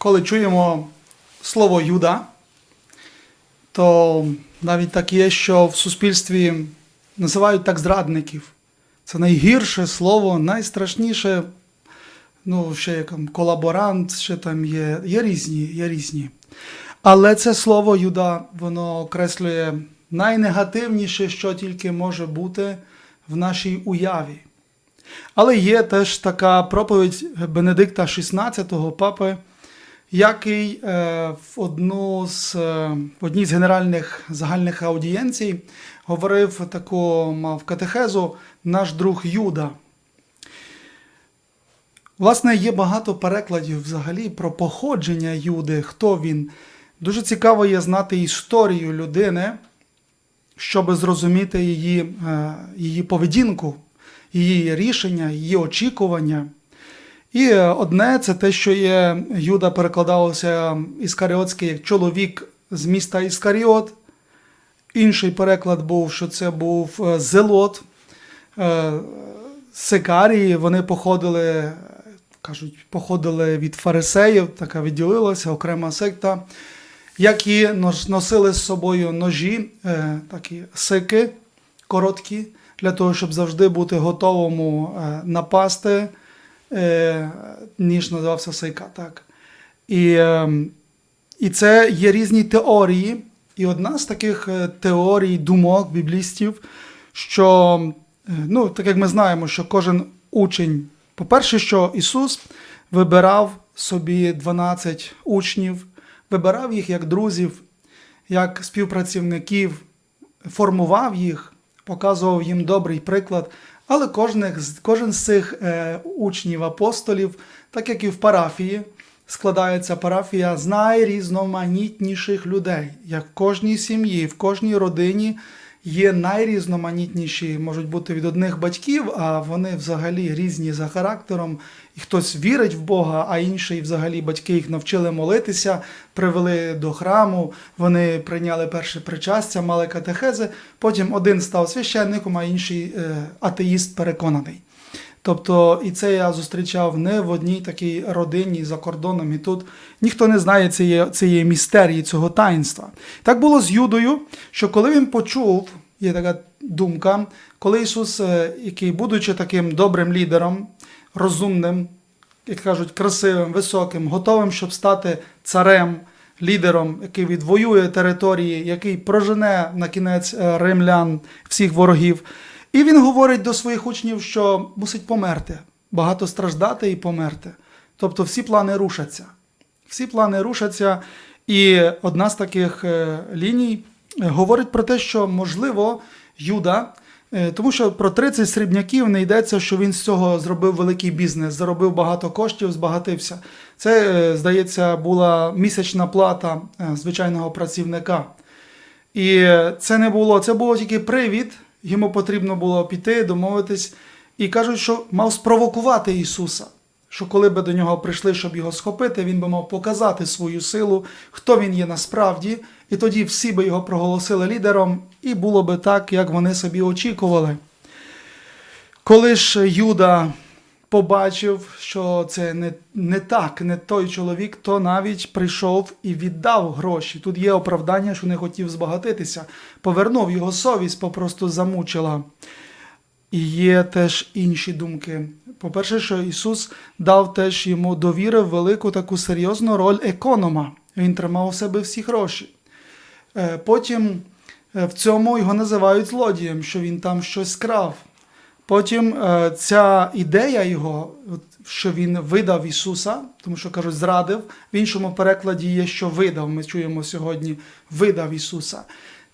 коли чуємо слово Юда, то навіть так є, що в суспільстві називають так зрадників. Це найгірше слово, найстрашніше. Ну, ще як там колаборант, ще там є, є різні, є різні. Але це слово Юда, воно окреслює найнегативніше, що тільки може бути в нашій уяві. Але є теж така проповідь Бенедикта XVI, папи, який е, в одну з е, в одній з генеральних загальних аудієнцій говорив таку мав катехезу наш друг Юда. Власне, є багато перекладів взагалі про походження Юди, хто він. Дуже цікаво є знати історію людини, щоб зрозуміти її, е, її поведінку, її рішення, її очікування. І одне це те, що є Юда перекладалося іскаріотське як чоловік з міста Іскаріот. Інший переклад був, що це був е, Зелот. Е, Сикарії, вони походили, кажуть, походили від фарисеїв, така відділилася окрема секта, які носили з собою ножі, е, такі сики короткі, для того, щоб завжди бути готовому напасти, ніж називався Сейка. Так. І, е, і це є різні теорії. І одна з таких е, теорій, думок біблістів, що, е, ну, так як ми знаємо, що кожен учень, по-перше, що Ісус вибирав собі 12 учнів, вибирав їх як друзів, як співпрацівників, формував їх, показував їм добрий приклад. Але кожен, кожен з цих е, учнів апостолів, так як і в парафії, складається парафія з найрізноманітніших людей. Як в кожній сім'ї, в кожній родині є найрізноманітніші, можуть бути від одних батьків, а вони взагалі різні за характером. І хтось вірить в Бога, а інший взагалі батьки їх навчили молитися, привели до храму, вони прийняли перше причастя, мали катехези. Потім один став священником, а інший е, атеїст переконаний. Тобто, і це я зустрічав не в одній такій родині за кордоном, і тут ніхто не знає цієї, цієї містерії, цього таїнства. Так було з Юдою, що коли він почув, є така думка, коли Ісус, е, який, будучи таким добрим лідером, розумним, як кажуть, красивим, високим, готовим, щоб стати царем, лідером, який відвоює території, який прожене на кінець е, римлян всіх ворогів. І він говорить до своїх учнів, що мусить померти, багато страждати і померти. Тобто всі плани рушаться. Всі плани рушаться. І одна з таких е, ліній е, говорить про те, що можливо Юда, е, тому що про 30 срібняків не йдеться, що він з цього зробив великий бізнес, заробив багато коштів, збагатився. Це, здається, була місячна плата звичайного працівника. І це не було, це було тільки привід. Йому потрібно було піти, домовитись. І кажуть, що мав спровокувати Ісуса. Що коли би до нього прийшли, щоб його схопити, він би мав показати свою силу, хто він є насправді, і тоді всі би його проголосили лідером, і було би так, як вони собі очікували. Коли ж Юда побачив, що це не, не так, не той чоловік, то навіть прийшов і віддав гроші. Тут є оправдання, що не хотів збагатитися. Повернув його совість, попросту замучила. І є теж інші думки. По-перше, що Ісус дав теж йому довірив велику таку серйозну роль економа. Він тримав у себе всі гроші. Е, Потім е, в цьому його називають злодієм, що він там щось крав. Потім е, ця ідея його, що він видав Ісуса, тому що кажуть, зрадив. В іншому перекладі є, що видав. Ми чуємо сьогодні, видав Ісуса.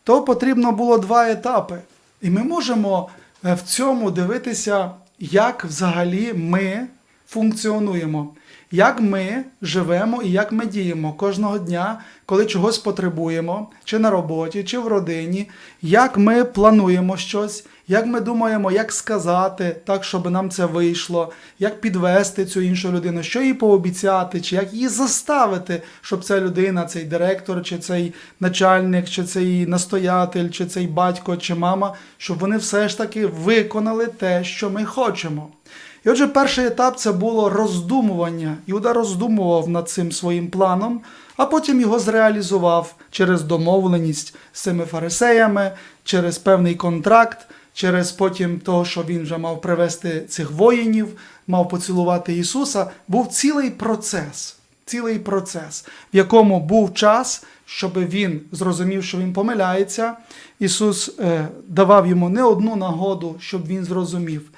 То потрібно було два етапи. І ми можемо е, в цьому дивитися, як взагалі ми функціонуємо, як ми живемо і як ми діємо кожного дня, коли чогось потребуємо, чи на роботі, чи в родині, як ми плануємо щось, як ми думаємо, як сказати так, щоб нам це вийшло, як підвести цю іншу людину, що їй пообіцяти, чи як її заставити, щоб ця людина, цей директор, чи цей начальник, чи цей настоятель, чи цей батько, чи мама, щоб вони все ж таки виконали те, що ми хочемо. І отже, перший етап це було роздумування. Іуда роздумував над цим своїм планом, а потім його зреалізував через домовленість з цими фарисеями, через певний контракт, через потім того, що він вже мав привести цих воїнів, мав поцілувати Ісуса. Був цілий процес, цілий процес, в якому був час, щоб він зрозумів, що він помиляється. Ісус е, давав йому не одну нагоду, щоб він зрозумів.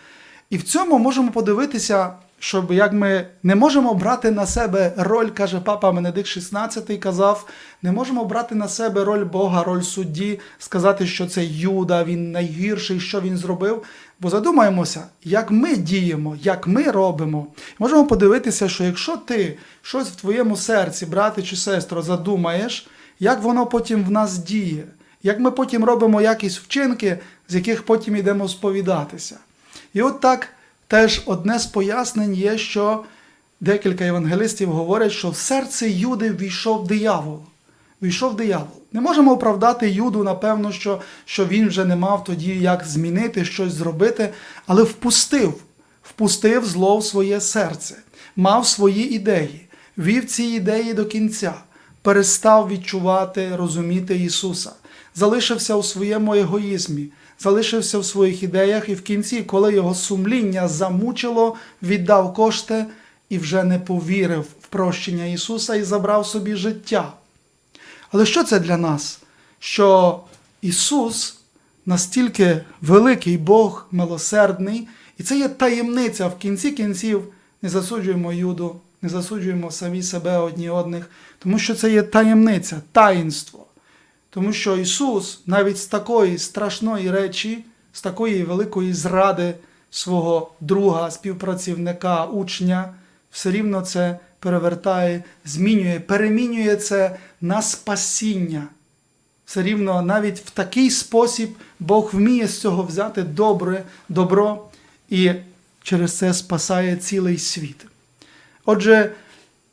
І в цьому можемо подивитися, щоб як ми не можемо брати на себе роль, каже папа Менедикт XVI, казав, не можемо брати на себе роль Бога, роль судді, сказати, що це Юда, він найгірший, що він зробив. Бо задумаємося, як ми діємо, як ми робимо. Можемо подивитися, що якщо ти щось в твоєму серці, брате чи сестро, задумаєш, як воно потім в нас діє, як ми потім робимо якісь вчинки, з яких потім йдемо сповідатися. І от так теж одне з пояснень є, що декілька євангелистів говорять, що в серце Юди ввійшов диявол. Війшов диявол. Не можемо оправдати Юду, напевно, що, що він вже не мав тоді як змінити, щось зробити, але впустив, впустив зло в своє серце, мав свої ідеї, вів ці ідеї до кінця, перестав відчувати, розуміти Ісуса, залишився у своєму егоїзмі, залишився в своїх ідеях, і в кінці, коли його сумління замучило, віддав кошти і вже не повірив в прощення Ісуса і забрав собі життя. Але що це для нас? Що Ісус настільки великий Бог, милосердний, і це є таємниця в кінці кінців. Не засуджуємо Юду, не засуджуємо самі себе одні одних, тому що це є таємниця, таїнство. Тому що Ісус навіть з такої страшної речі, з такої великої зради свого друга, співпрацівника, учня, все рівно це перевертає, змінює, перемінює це на спасіння. Все рівно навіть в такий спосіб Бог вміє з цього взяти добре, добро і через це спасає цілий світ. Отже,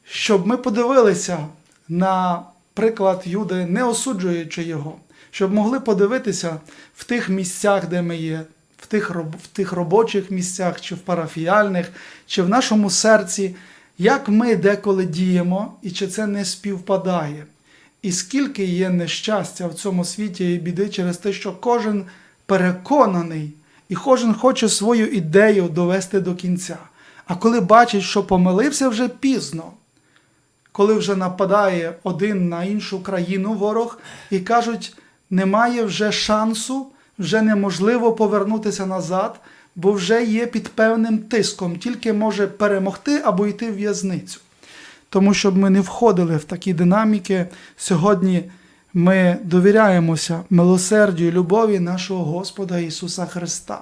щоб ми подивилися на приклад Юди, не осуджуючи його, щоб могли подивитися в тих місцях, де ми є, в тих, в тих робочих місцях, чи в парафіальних, чи в нашому серці, як ми деколи діємо і чи це не співпадає. І скільки є нещастя в цьому світі і біди через те, що кожен переконаний і кожен хоче свою ідею довести до кінця. А коли бачить, що помилився вже пізно, коли вже нападає один на іншу країну ворог, і кажуть, немає вже шансу, вже неможливо повернутися назад, бо вже є під певним тиском, тільки може перемогти або йти в в'язницю. Тому щоб ми не входили в такі динаміки, сьогодні ми довіряємося милосердю і любові нашого Господа Ісуса Христа.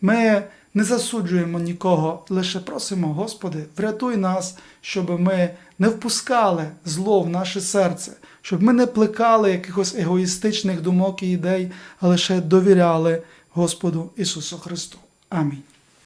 Ми не засуджуємо нікого, лише просимо, Господи, врятуй нас, щоб ми не впускали зло в наше серце, щоб ми не плекали якихось егоїстичних думок і ідей, а лише довіряли Господу Ісусу Христу. Амінь.